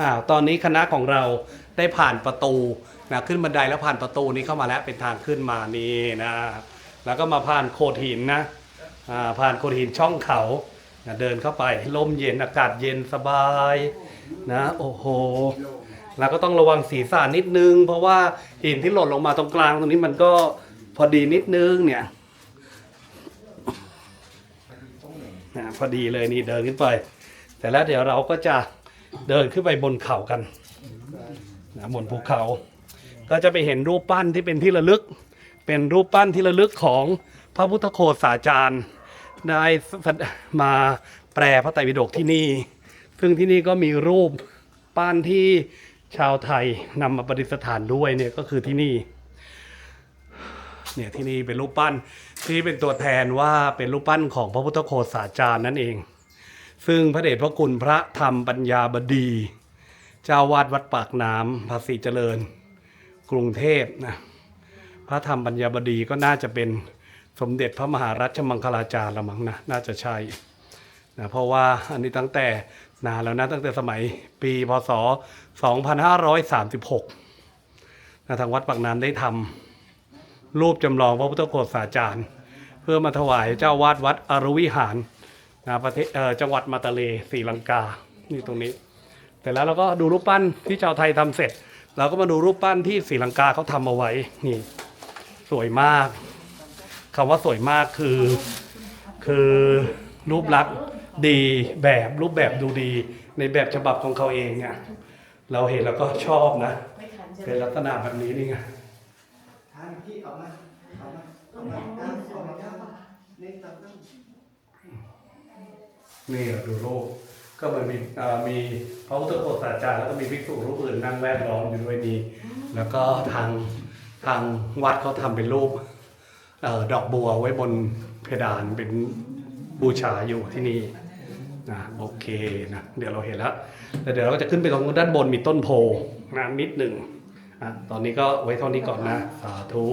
อ่าตอนนี้คณะของเราได้ผ่านประตูนะขึ้นบันไดแล้วผ่านประตูนี้เข้ามาแล้วเป็นทางขึ้นมานี่นะแล้วก็มาผ่านโขดหินนะอ่าผ่านโขดหินช่องเขานะเดินเข้าไปลมเย็นอากาศเย็นสบายนะโอ้โหแล้วก็ต้องระวังศีรษะนิดนึง เพราะว่าหินที่หล่นลงมาตรงกลางตรงนี้มันก็พอดีนิดนึงเนี่ยนะพอดีเลยนี่เดินขึ้นไป แต่แล้วเดี๋ยวเราก็จะ เดินขึ้นไปบนเขากันนะบนภูเขา ก็จะไปเห็นรูปปั้นที่เป็นที่ระลึก เป็นรูปปั้นที่ระลึกของพระพุทธโฆษาจารย์ได้มาแปลพระไตรปิฎกที่นี่ ซึ่งที่นี่ก็มีรูปปั้นที่ชาวไทยนำมาประดิษฐานด้วยเนี่ยก็คือที่นี่เนี่ยที่นี่เป็นรูปปั้นที่เป็นตัวแทนว่าเป็นรูปปั้นของพระพุทธโฆษาจารย์นั่นเอง ซึ่งพระเดชพระคุณพระธรรมปัญญาบดี เจ้าวาดวัดปากน้ำภาษีเจริญ กรุงเทพนะพระธรรมปัญญาบดีก็น่าจะเป็นสมเด็จพระมหารัชมังคลาจารย์ละมั้งนะน่าจะใช่นะเพราะว่าอันนี้ตั้งแต่นานแล้วนะตั้งแต่สมัยปีพศ 2536นะทางวัดปากน้ำได้ทำรูปจำลองพระพุทธโฆษาจารย์ เพื่อมาถวายเจ้าวาดวัดอรุวิหาร นะประเทศเอ่อจังหวัดมาตาเลศรีลังกา นี่ตรงนี้แต่แล้วเราก็ดูรูปปั้นที่ชาวไทยทำเสร็จ เราก็มาดูรูปปั้นที่ศรีลังกาเขาทำเอาไว้ นี่ สวยมากคำว่าสวยมากคือ คือรูปลักษณ์ดีแบบรูปแบบดูดี ในแบบฉบับของเขาเองเนี่ยเราเห็นแล้วก็ชอบนะ เป็นลักษณะแบบนี้นี่ไงทานพี่ออกมาออกมาออกมาออกมาเน้นตับตั้ง นี่ดูรูปก็มันมีมีพระพุทธโฆษาจารย์แล้วก็มีภิกษุรูปอื่นนั่งแวดล้อมอยู่ด้วยดีแล้วก็ทางทางวัดเขาทำเป็นรูปออดอกบัวไว้บนเพดานเป็นบูชาอยู่ที่นี่นะโอเคนะเดี๋ยวเราเห็นแล้วแต่เดี๋ยวเราก็จะขึ้นไปตรงด้านบนมีต้นโพนะนิดหนึ่งอะตอนนี้ก็ไว้เท่านี้ก่อนนะสาธุ